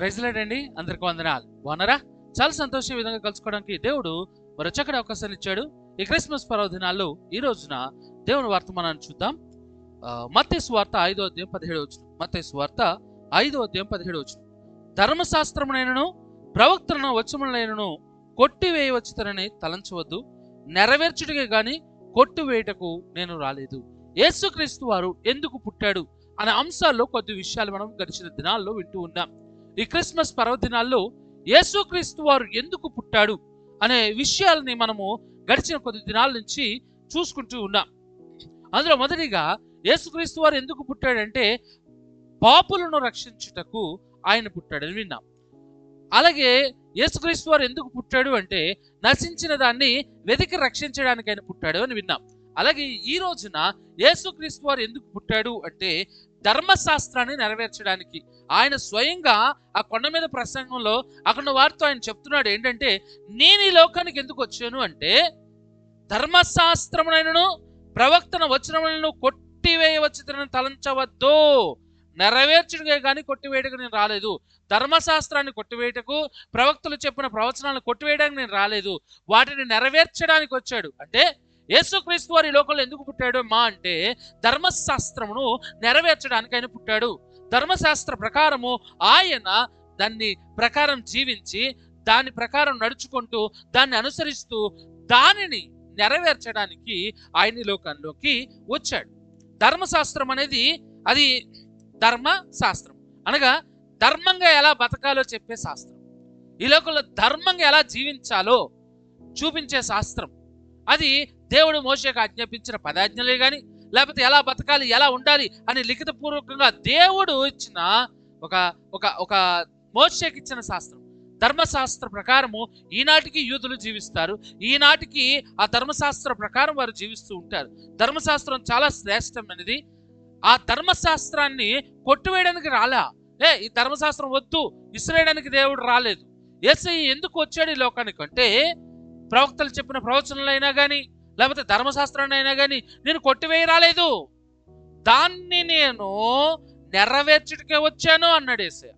ప్రైజ్లాడండి అందరికి వందనాలు. బాగున్నారా? చాలా సంతోషం విధంగా కలుసుకోవడానికి. దేవుడు మరి చక్కటి అవకాశాన్ని ఇచ్చాడు. ఈ క్రిస్మస్ పర్వదినాల్లో ఈ రోజున దేవుని వర్తమానాన్ని చూద్దాం. మత్తేసు వార్త ఐదో అధ్యాయం పదిహేడు వచ్చిన మత్తేసు వార్త ఐదో అధ్యాయం పదిహేడు వచ్చిన ధర్మశాస్త్రమునైనను ప్రవక్తలను వచ్చములైనను కొట్టివేయవచ్చుతనని తలంచవద్దు. నెరవేర్చుటకే గాని కొట్టివేయటకు నేను రాలేదు. యేసుక్రీస్తు వారు ఎందుకు పుట్టాడు? అనే అంశాల్లో కొద్ది విషయాలు మనం గడిచిన దినాల్లో వింటూ ఉన్నాం. ఈ క్రిస్మస్ పర్వదినాల్లో యేసుక్రీస్తు వారు ఎందుకు పుట్టాడు అనే విషయాలని మనము గడిచిన కొద్ది దినాల నుంచి చూసుకుంటూ ఉన్నాం. అందులో మొదటిగా యేసుక్రీస్తు వారు ఎందుకు పుట్టాడంటే పాపులను రక్షించుటకు ఆయన పుట్టాడని విన్నాం. అలాగే యేసుక్రీస్తు వారు ఎందుకు పుట్టాడు అంటే నశించిన దాన్ని వెతికి రక్షించడానికి ఆయన పుట్టాడు అని విన్నాం. అలాగే ఈ రోజున యేసుక్రీస్తు వారు ఎందుకు పుట్టాడు అంటే ధర్మశాస్త్రాన్ని నెరవేర్చడానికి. ఆయన స్వయంగా ఆ కొండ మీద ప్రసంగంలో అక్కడ వారితో ఆయన చెప్తున్నాడు ఏంటంటే నేను ఈ లోకానికి ఎందుకు వచ్చాను అంటే ధర్మశాస్త్రమునైనను ప్రవక్తన వచనములను కొట్టివేయవచ్చునని తలంచవద్దు. నెరవేర్చుడిగా కానీ కొట్టివేయటకు నేను రాలేదు. ధర్మశాస్త్రాన్ని కొట్టివేయటకు ప్రవక్తలు చెప్పిన ప్రవచనాలను కొట్టివేయడానికి నేను రాలేదు. వాటిని నెరవేర్చడానికి వచ్చాడు. అంటే యేసుక్రీస్తు వారి లోకంలో ఎందుకు పుట్టాడు? మా అంటే ధర్మశాస్త్రమును నెరవేర్చడానికి ఆయన పుట్టాడు. ధర్మశాస్త్ర ప్రకారము ఆయన దాన్ని ప్రకారం జీవించి దాని ప్రకారం నడుచుకుంటూ దాన్ని అనుసరిస్తూ దానిని నెరవేర్చడానికి ఆయన లోకంలోకి వచ్చాడు. ధర్మశాస్త్రం అనేది అది ధర్మ శాస్త్రం అనగా ధర్మంగా ఎలా బతకాలో చెప్పే శాస్త్రం. ఈ లోకంలో ధర్మంగా ఎలా జీవించాలో చూపించే శాస్త్రం. అది దేవుడు మోషకు ఆజ్ఞాపించిన పదాజ్ఞలే కానీ లేకపోతే ఎలా బతకాలి ఎలా ఉండాలి అని లిఖితపూర్వకంగా దేవుడు ఇచ్చిన ఒక ఒక ఒక మోషకి ఇచ్చిన శాస్త్రం. ధర్మశాస్త్ర ప్రకారము ఈనాటికి యూదులు జీవిస్తారు. ఈనాటికి ఆ ధర్మశాస్త్ర ప్రకారం వారు జీవిస్తూ ఉంటారు. ధర్మశాస్త్రం చాలా శ్రేష్టమైనది. ఆ ధర్మశాస్త్రాన్ని కొట్టువేయడానికి రాలా. ఏ ఈ ధర్మశాస్త్రం వద్దు విసిరేయడానికి దేవుడు రాలేదు. ఏసై ఎందుకు వచ్చాడు ఈ లోకానికి అంటే ప్రవక్తలు చెప్పిన ప్రవచనాలైనా కానీ లేకపోతే ధర్మశాస్త్రాన్ని అయినా కానీ నేను కొట్టివేయి రాలేదు. దాన్ని నేను నెరవేర్చుటకే వచ్చాను అన్నాడు ఏసయ్య.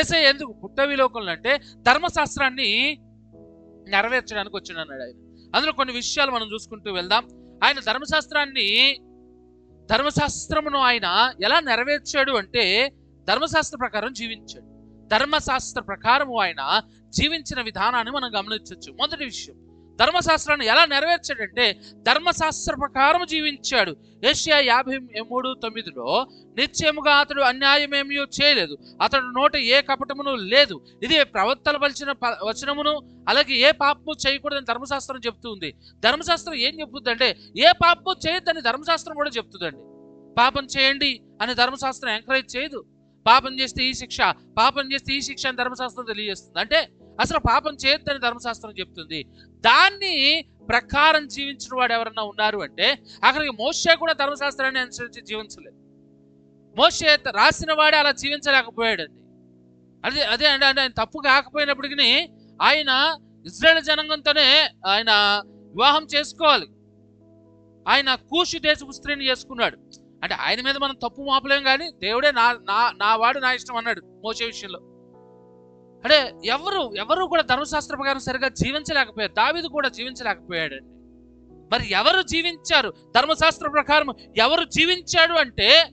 ఏసయ్య ఎందుకు పుట్టవిలోకంలో అంటే ధర్మశాస్త్రాన్ని నెరవేర్చడానికి వచ్చాడు అన్నాడు ఆయన. అందులో కొన్ని విషయాలు మనం చూసుకుంటూ వెళ్దాం. ఆయన ధర్మశాస్త్రాన్ని ధర్మశాస్త్రమును ఆయన ఎలా నెరవేర్చాడు అంటే ధర్మశాస్త్ర ప్రకారం జీవించాడు. ధర్మశాస్త్ర ప్రకారము ఆయన జీవించిన విధానాన్ని మనం గమనించవచ్చు మొదటి విషయం. ధర్మశాస్త్రాన్ని ఎలా నెరవేర్చాడంటే ధర్మశాస్త్ర ప్రకారం జీవించాడు. ఏషియా యాభై మూడు తొమ్మిదిలో నిశ్చయముగా అతడు అన్యాయమేమీ చేయలేదు. అతడు నోట ఏ కపటమును లేదు. ఇది ప్రవక్తలు పలిచిన ప- వచనమును అలాగే ఏ పాపము చేయకూడదని ధర్మశాస్త్రం చెప్తుంది ధర్మశాస్త్రం ఏం చెప్తుందంటే ఏ పాపము చేయొద్దని ధర్మశాస్త్రం కూడా చెప్తుందండి పాపం చేయండి అని ధర్మశాస్త్రం ఎంకరేజ్ చేయదు. పాపం చేస్తే ఈ శిక్ష పాపం చేస్తే ఈ శిక్ష అని ధర్మశాస్త్రం తెలియజేస్తుంది. అంటే అసలు పాపం చేయొద్దని ధర్మశాస్త్రం చెప్తుంది. దాన్ని ప్రకారం జీవించిన వాడు ఎవరన్నా ఉన్నారు అంటే అక్కడికి మోసే కూడా ధర్మశాస్త్రాన్ని అనుసరించి జీవించలేదు. మోసే రాసిన వాడే అలా జీవించలేకపోయాడండి. అదే అదే అంటే అంటే ఆయన తప్పు కాకపోయినప్పటికీ ఆయన ఇజ్రాయెల్ జనాంగంతోనే ఆయన వివాహం చేసుకోవాలి. ఆయన కూషి దేశపు స్త్రీని చేసుకున్నాడు. అంటే ఆయన మీద మనం తప్పు మాపలేం కానీ దేవుడే నా నా నా వాడు నా ఇష్టం అన్నాడు మోసే విషయంలో. అంటే ఎవరు ఎవరు కూడా ధర్మశాస్త్ర ప్రకారం సరిగా జీవించలేకపోయారు. దావిదు కూడా జీవించలేకపోయాడండి మరి ఎవరు జీవించారు? ధర్మశాస్త్ర ప్రకారం ఎవరు జీవించాడు అంటే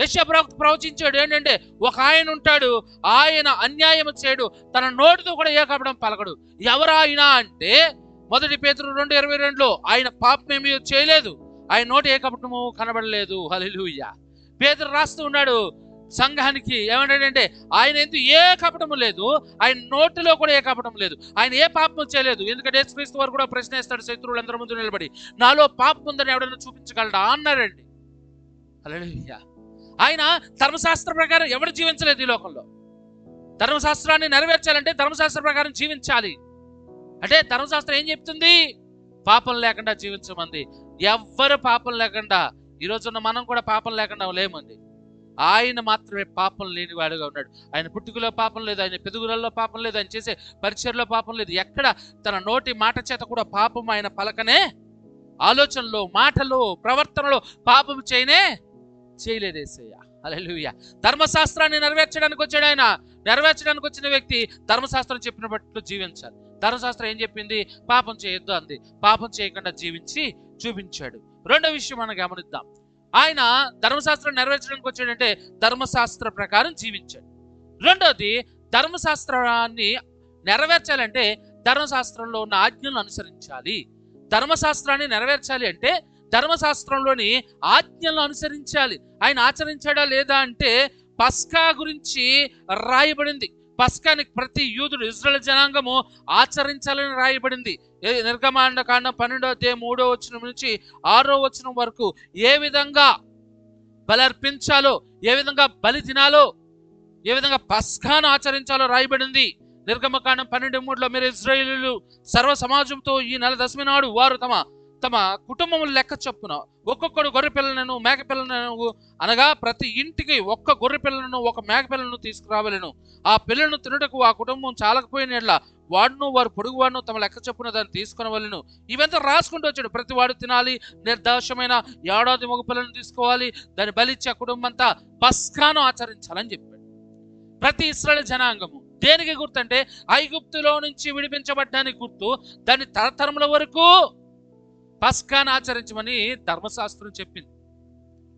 యెషయా ప్రవచించాడు ఏంటంటే ఒక ఆయన ఉంటాడు ఆయన అన్యాయం చేయడు తన నోటితో కూడా ఏకపడం పలకడు. ఎవరు ఆయన అంటే మొదటి పేతురు రెండు ఇరవై రెండులో ఆయన పాపమేమీ చేయలేదు. ఆయన నోటి ఏకపటము కనబడలేదు. హలిలుయ్య పేదరు రాస్తూ ఉన్నాడు సంఘానికి ఏమంటాడంటే ఆయన ఎందుకు ఏ కపటము లేదు ఆయన నోటిలో కూడా ఏ కపటం లేదు ఆయన ఏ పాపము చేయలేదు. ఎందుకంటే యేసుక్రీస్తు వారు కూడా ప్రశ్న వేస్తాడు శత్రువులందరి ముందు నిలబడి నాలో పాపం ఉందని ఎవడన్నా చూపించగలడా? అన్నారండి. అలా ఆయన ధర్మశాస్త్ర ప్రకారం ఎవడు జీవించలేదు ఈ లోకంలో? ధర్మశాస్త్రాన్ని నెరవేర్చాలంటే ధర్మశాస్త్ర ప్రకారం జీవించాలి. అంటే ధర్మశాస్త్రం ఏం చెప్తుంది? పాపం లేకుండా జీవించమంది. ఎవ్వరు పాపం లేకుండా ఈ రోజున్న మనం కూడా పాపం లేకుండా లేమండి. ఆయన మాత్రమే పాపం లేనివాడుగా ఉన్నాడు. ఆయన పుట్టుకలో పాపం లేదు ఆయన పెదుగులలో పాపం లేదు ఆయన చేసే పరిచయలో పాపం లేదు. ఎక్కడ? తన నోటి మాట చేత కూడా పాపం ఆయన పలకనే ఆలోచనలో మాటలో ప్రవర్తనలో పాపం చేయనే చేయలేదేసయ్య అలెలుయ ధర్మశాస్త్రాన్ని నెరవేర్చడానికి వచ్చాడు ఆయన. నెరవేర్చడానికి వచ్చిన వ్యక్తి ధర్మశాస్త్రం చెప్పిన బట్టి జీవించాలి. ధర్మశాస్త్రం ఏం చెప్పింది? పాపం చేయొద్దు అంది. పాపం చేయకుండా జీవించి చూపించాడు. రెండో విషయం మనం గమనిద్దాం. ఆయన ధర్మశాస్త్రం నెరవేర్చడానికి వచ్చాడంటే ధర్మశాస్త్ర ప్రకారం జీవించాడు. రెండోది ధర్మశాస్త్రాన్ని నెరవేర్చాలంటే ధర్మశాస్త్రంలో ఉన్న ఆజ్ఞలను అనుసరించాలి. ధర్మశాస్త్రాన్ని నెరవేర్చాలి అంటే ధర్మశాస్త్రంలోని ఆజ్ఞలను అనుసరించాలి. ఆయన ఆచరించాడా లేదా అంటే పస్కా గురించి రాయబడింది. పస్కాని ప్రతి యూదుడు ఇజ్రాయల్ జనాంగము ఆచరించాలని రాయబడింది. నిర్గమాండ కాండం పన్నెండో అధ్యాయం మూడో వచనం నుంచి ఆరో వచనం వరకు ఏ విధంగా బలర్పించాలో ఏ విధంగా బలి తినాలో ఏ విధంగా పస్కాను ఆచరించాలో రాయబడింది. నిర్గమకాండం పన్నెండు మూడులో మీరు ఇజ్రాయిలు సర్వ సమాజంతో ఈ నెల దశమి నాడు వారు తమ తమ కుటుంబములు లెక్క చొప్పున ఒక్కొక్కడు గొర్రె పిల్లలను అనగా ప్రతి ఇంటికి ఒక్క గొర్రెపిల్లలను ఒక మేకపిల్లను తీసుకురావలను. ఆ పిల్లను తినటకు ఆ కుటుంబం చాలకపోయిన వాడును వారు పొడుగువాడును తమ లెక్క చొప్పున దాన్ని తీసుకునవలను. ఇవంతా రాసుకుంటూ వచ్చాడు. ప్రతి వాడు తినాలి నిర్దోషమైన ఏడాది మగపిల్లను తీసుకోవాలి దాన్ని బలిచ్చి ఆ కుటుంబం అంతా పస్కాను ఆచరించాలని చెప్పాడు. ప్రతి ఇస్రాయల్ జనాంగము. దేనికి గుర్తంటే ఐగుప్తులో నుంచి విడిపించబడ్డానికి గుర్తు దాని తరతరముల వరకు పస్కాను ఆచరించమని ధర్మశాస్త్రం చెప్పింది.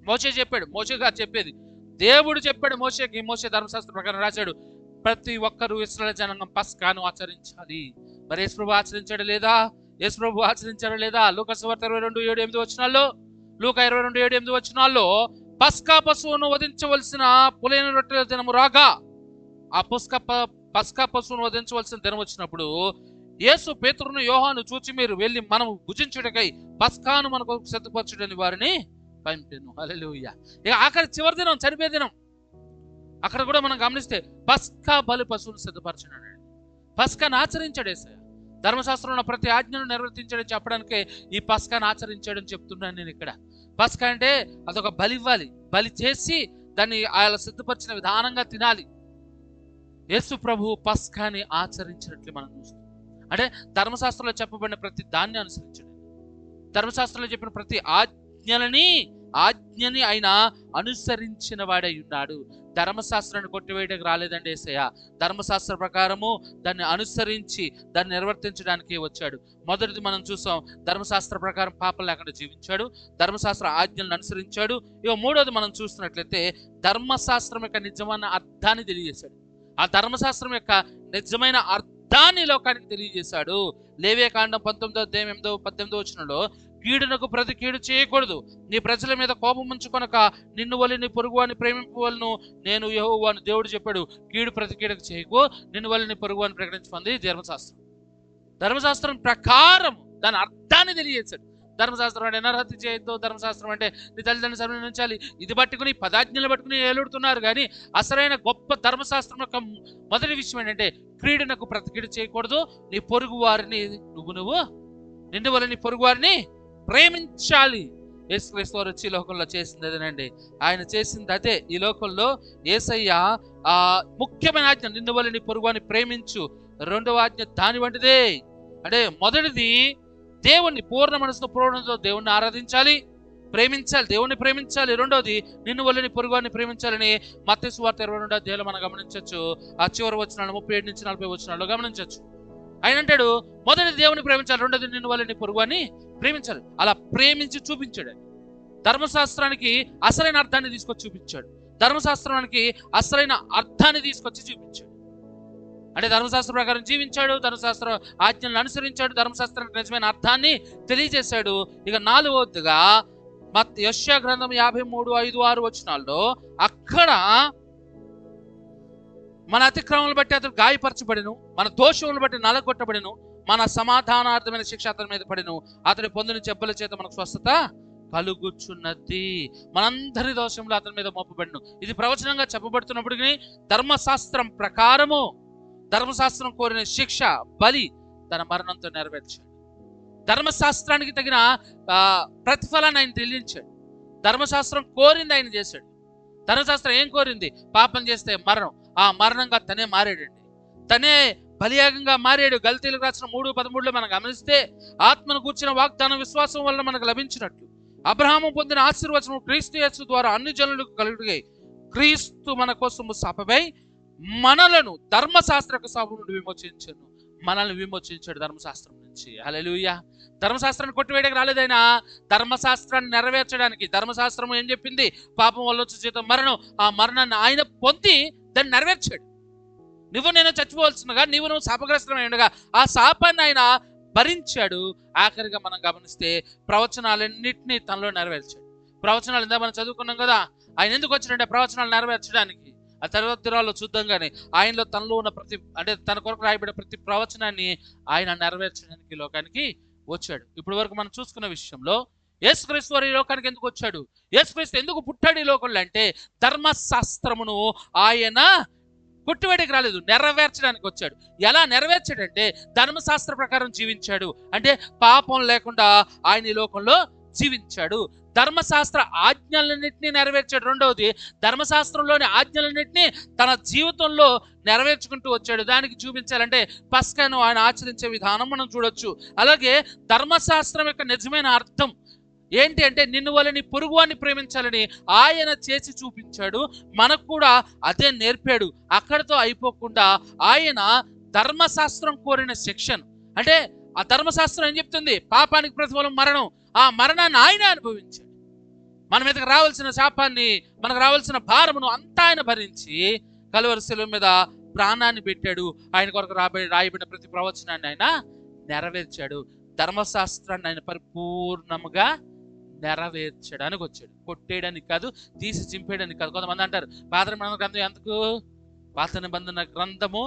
మోసే చెప్పాడు. మోసే గారు చెప్పేది. దేవుడు చెప్పాడు మోసేకి మోసే ధర్మశాస్త్రం ప్రకారం రాశాడు. ప్రతి ఒక్కరూ ఇస్రాయల్ జనాంగం పస్కాను ఆచరించాలి. మరి యేసుప్రభు ఆచరించాడు లేదా? యేసుప్రభు ఆచరించాడు లేదా? లూక సువార్త ఇరవై రెండు ఏడు ఎనిమిది వచ్చినాల్లో లూక ఇరవై రెండు ఏడు ఎనిమిది వచ్చినాల్లో పస్కా పశువును వధించవలసిన పులైన రొట్టెల దినము రాగా ఆ పుస్క ప- పస్కా పశువును వధించవలసిన దినం వచ్చినప్పుడు యేసు పేతురును యోహాను చూచి మీరు వెళ్ళి మనం భుజించుటకై పస్కాను మనకు సిద్ధపరచుడని వారిని పంపాను. అలెలుయ్య ఇక ఆఖరి చివరి దినం చనిపోయే దినం. అక్కడ కూడా మనం గమనిస్తే పస్కా బలి పశువులు సిద్ధపరచున్నాడు పస్కాను ఆచరించాడు ఏసయ్య. ధర్మశాస్త్రంలో ప్రతి ఆజ్ఞను నిర్వర్తించాడని చెప్పడానికే ఈ పస్కాను ఆచరించాడని చెప్తున్నాను నేను ఇక్కడ. పస్కా అంటే అదొక బలి ఇవ్వాలి. బలి చేసి దాన్ని ఆయన సిద్ధపరిచిన విధానంగా తినాలి. యేసు ప్రభు పస్కాని ఆచరించినట్లు మనం చూస్తాం. అంటే ధర్మశాస్త్రంలో చెప్పబడిన ప్రతి దాన్ని అనుసరించడం. ధర్మశాస్త్రంలో చెప్పిన ప్రతి ఆజ్ఞలని ఆజ్ఞని ఆయన అనుసరించిన వాడై ఉన్నాడు. ధర్మశాస్త్రాన్ని కొట్టివేయడానికి రాలేదండి ఏసయ్య. ధర్మశాస్త్ర ప్రకారము దాన్ని అనుసరించి దాన్ని నిర్వర్తించడానికి వచ్చాడు. మొదటిది మనం చూసాం ధర్మశాస్త్ర ప్రకారం పాపం లేకుండా జీవించాడు. ధర్మశాస్త్ర ఆజ్ఞలను అనుసరించాడు. ఇక మూడోది మనం చూస్తున్నట్లయితే ధర్మశాస్త్రం యొక్క నిజమైన అర్థాన్ని తెలియజేశాడు. ఆ ధర్మశాస్త్రం యొక్క నిజమైన అర్థాన్ని లోకానికి తెలియజేశాడు. లేవే కాండం పంతొమ్మిదో దేమిదో ఎనిమిదో పద్దెనిమిదో వచ్చినలో కీడునకు ప్రతి కీడు చేయకూడదు. నీ ప్రజల మీద కోపం ఉంచుకొనక నిన్ను వలి నీ పొరుగు అని ప్రేమింపవలను. నేను యెహోవా అని దేవుడు చెప్పాడు కీడు ప్రతి కీడకు చేయకు నిన్ను వలి నీ పొరుగు అని ప్రకటించుకుంది ధర్మశాస్త్రం. ధర్మశాస్త్రం ప్రకారం దాని అర్థాన్ని తెలియజేశాడు. ధర్మశాస్త్రం అంటే నరహత్య చేయొద్దు ధర్మశాస్త్రం అంటే నీ తల్లిదండ్రులు సమర్పించాలి ఇది పట్టుకుని పదాజ్ఞలు పట్టుకుని ఏలుడుతున్నారు కానీ అసలైన గొప్ప ధర్మశాస్త్రం యొక్క మొదటి విషయం ఏంటంటే క్రీడనకు ప్రతికీడ చేయకూడదు. నీ పొరుగు వారిని నువ్వు నువ్వు నిన్ను వల్ల నీ పొరుగు వారిని ప్రేమించాలి. యేసుక్రీస్తు వారు వచ్చి ఈ లోకంలో చేసింది అదేనండి ఆయన చేసింది అదే. ఈ లోకంలో ఏసయ్య ఆ ముఖ్యమైన ఆజ్ఞ నిన్ను వల్ల నీ ప్రేమించు. రెండవ ఆజ్ఞ దాని వంటిదే. అంటే మొదటిది దేవుణ్ణి పూర్ణ మనసుతో పూర్ణతో దేవుణ్ణి ఆరాధించాలి ప్రేమించాలి దేవుణ్ణి ప్రేమించాలి. రెండోది నిన్ను వల్లని పొరుగుని ప్రేమించాలని మత్స్సు వార్త ఇరవై రెండో మనం గమనించవచ్చు ఆ చివరి వచ్చినాడు ముప్పై ఏడు నుంచి నలభై వచ్చినాడు గమనించవచ్చు ఆయన అంటాడు మొదటి దేవుని ప్రేమించాలి రెండోది నిన్ను వాళ్ళని పొరుగు అని ప్రేమించాలి. అలా ప్రేమించి చూపించాడు. ధర్మశాస్త్రానికి అసలైన అర్థాన్ని తీసుకొచ్చి చూపించాడు. ధర్మశాస్త్రానికి అసలైన అర్థాన్ని తీసుకొచ్చి చూపించాడు. అంటే ధర్మశాస్త్ర ప్రకారం జీవించాడు ధర్మశాస్త్ర ఆజ్ఞలను అనుసరించాడు ధర్మశాస్త్రానికి నిజమైన అర్థాన్ని తెలియజేశాడు. ఇక నాలుగవదిగా మత్ యశ్యా గ్రంథం యాభై మూడు ఐదు ఆరు వచ్చినాల్లో అక్కడ మన అతిక్రమములు బట్టి అతడు గాయపరచబడిను మన దోషములు బట్టి నలగొట్టబడిను మన సమాధానార్థమైన శిక్ష అతని మీద పడిను. అతడు పొందిన చెప్పుల చేత మనకు స్వస్థత కలుగుచున్నది. మనందరి దోషంలో అతని మీద మోపబడిను. ఇది ప్రవచనంగా చెప్పబడుతున్నప్పటికీ ధర్మశాస్త్రం ప్రకారము ధర్మశాస్త్రం కోరిన శిక్ష బలి తన మరణంతో నెరవేర్చాడు. ధర్మశాస్త్రానికి తగిన ఆ, ప్రతిఫలాన్ని ఆయన తెలియించాడు ధర్మశాస్త్రం కోరింది ఆయన చేశాడు. ధర్మశాస్త్రం ఏం కోరింది? పాపం చేస్తే మరణం. ఆ మరణంగా తనే మారాడండి. తనే బలియాగంగా మారాడు. గల్తీలకు రాసిన మూడు పదమూడులో మనం గమనిస్తే ఆత్మను కూర్చిన వాగ్దానం విశ్వాసం వల్ల మనకు లభించినట్లు. అబ్రహాము పొందిన ఆశీర్వచనం క్రీస్తు యేసు ద్వారా అన్ని జనులకు కలుగుతాయి క్రీస్తు మన కోసము శాపమై మనలను ధర్మశాస్త్రకు శాపం నుండి విమోచించను. మనల్ని విమోచించాడు ధర్మశాస్త్రం నుంచి. హల్లెలూయా. ధర్మశాస్త్రాన్ని కొట్టివేయడానికి రాలేదైనా ధర్మశాస్త్రాన్ని నెరవేర్చడానికి. ధర్మశాస్త్రం ఏం చెప్పింది? పాపం వల్ల వచ్చే జీతం మరణం. ఆ మరణాన్ని ఆయన పొంది దాన్ని నెరవేర్చాడు. నువ్వు నేను చచ్చిపోవాల్సినగా నీవు నువ్వు శాపగ్రస్తమై ఉండగా ఆ శాపాన్ని ఆయన భరించాడు. ఆఖరిగా మనం గమనిస్తే ప్రవచనాలన్నింటినీ తనలో నెరవేర్చాడు. ప్రవచనాలు ఇందా మనం చదువుకున్నాం కదా ఆయన ఎందుకు వచ్చినంటే ప్రవచనాలు నెరవేర్చడానికి. ఆ తర్వాత దినాల్లో చూద్దాం కానీ ఆయనలో తనలో ఉన్న ప్రతి అంటే తన కొరకు రాయబడిన ప్రతి ప్రవచనాన్ని ఆయన నెరవేర్చడానికి లోకానికి వచ్చాడు. ఇప్పటి వరకు మనం చూసుకున్న విషయంలో యేసుక్రీస్తు వారు ఈ లోకానికి ఎందుకు వచ్చాడు? యేసుక్రీస్తు ఎందుకు పుట్టాడు ఈ లోకంలో అంటే ధర్మశాస్త్రమును ఆయన కొట్టివేడికి రాలేదు నెరవేర్చడానికి వచ్చాడు. ఎలా నెరవేర్చాడంటే ధర్మశాస్త్ర ప్రకారం జీవించాడు. అంటే పాపం లేకుండా ఆయన ఈ లోకంలో జీవించాడు. ధర్మశాస్త్ర ఆజ్ఞలన్నింటినీ నెరవేర్చాడు. రెండవది ధర్మశాస్త్రంలోని ఆజ్ఞలన్నింటినీ తన జీవితంలో నెరవేర్చుకుంటూ వచ్చాడు. దానికి చూపించాలంటే పస్కను ఆయన ఆచరించే విధానం మనం చూడొచ్చు. అలాగే ధర్మశాస్త్రం యొక్క నిజమైన అర్థం ఏంటి అంటే నిన్ను వలని పొరుగువాన్ని ప్రేమించాలని ఆయన చేసి చూపించాడు మనకు కూడా అదే నేర్పాడు. అక్కడితో అయిపోకుండా ఆయన ధర్మశాస్త్రం కోరిన సెక్షన్ అంటే ఆ ధర్మశాస్త్రం ఏం చెప్తుంది? పాపానికి ప్రతిఫలం మరణం. ఆ మరణాన్ని ఆయన అనుభవించాడు. మన మీదకి రావాల్సిన శాపాన్ని మనకు రావాల్సిన భారమును అంతా ఆయన భరించి కలువరి శిలువ మీద ప్రాణాన్ని పెట్టాడు. ఆయన కొరకు రాబడి రాయబడిన ప్రతి ప్రవచనాన్ని ఆయన నెరవేర్చాడు. ధర్మశాస్త్రాన్ని ఆయన పరిపూర్ణముగా నెరవేర్చడానికి వచ్చాడు కొట్టేయడానికి కాదు తీసి చింపేయడానికి కాదు. కొంతమంది అంటారు పాత నిబంధన గ్రంథం ఎందుకు? పాత నిబంధన గ్రంథము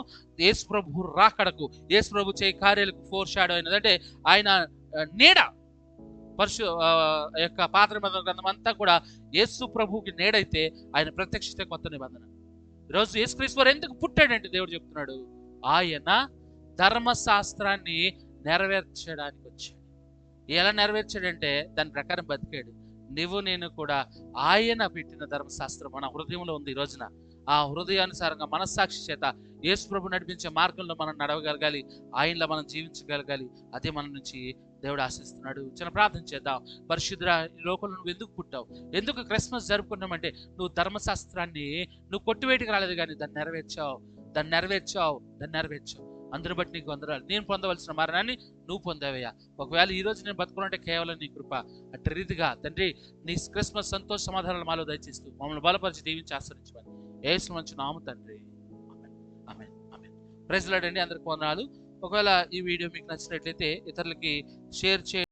యేసు ప్రభు రాకడకు యేసు ప్రభు చేయి కార్యాలకు ఫోర్ షాడో అయినది. అంటే ఆయన నీడ పరశు యొక్క పాత నిబంధన గ్రంథం అంతా కూడా యేసు ప్రభుకి నీడైతే ఆయన ప్రత్యక్షత కొత్త నిబంధన. ఈరోజు యేసుక్రీస్తు ఎందుకు పుట్టాడంటే దేవుడు చెప్తున్నాడు. ఆయన ధర్మశాస్త్రాన్ని నెరవేర్చడానికి వచ్చాడు ఎలా నెరవేర్చాడంటే దాని ప్రకారం బతికాడు. నువ్వు నేను కూడా ఆయన పెట్టిన ధర్మశాస్త్రం మన హృదయంలో ఉంది ఈ రోజున. ఆ హృదయానుసారంగా మనస్సాక్షి చేత యేసు ప్రభు నడిపించే మార్గంలో మనం నడవగలగాలి. ఆయనలో మనం జీవించగలగాలి. అదే మన నుంచి దేవుడు ఆశిస్తున్నాడు. చిన్న ప్రార్థన చేద్దాం. పరిశుద్ధ ఈ లోకంలో నువ్వు ఎందుకు పుట్టావు? ఎందుకు క్రిస్మస్ జరుపుకున్నామంటే నువ్వు ధర్మశాస్త్రాన్ని నువ్వు కొట్టివేటికి రాలేదు కానీ దాన్ని నెరవేర్చావు. దాన్ని నెరవేర్చావు. దాన్ని నెరవేర్చావు. అందరి బట్టి నీకు వందరాలు నేను పొందవలసిన మరణాన్ని నువ్వు పొందావయ్యా. ఒకవేళ ఈ రోజు నేను బతుకునంటే కేవలం నీ కృప. అట్టి రీతిగా తండ్రి నీ క్రిస్మస్ సంతోష సమాధానాలు మాలో దయచేస్తూ మమ్మల్ని బలపరిచి దీవించి ఆశ్రయించమని ఏసు మంచి నాము తండ్రి. ఆమె ఆమె ప్రెజలాడండి అందరికి వందనాలు. ఒకవేళ ఈ వీడియో మీకు నచ్చినట్లయితే ఇతరులకి షేర్ చేయండి.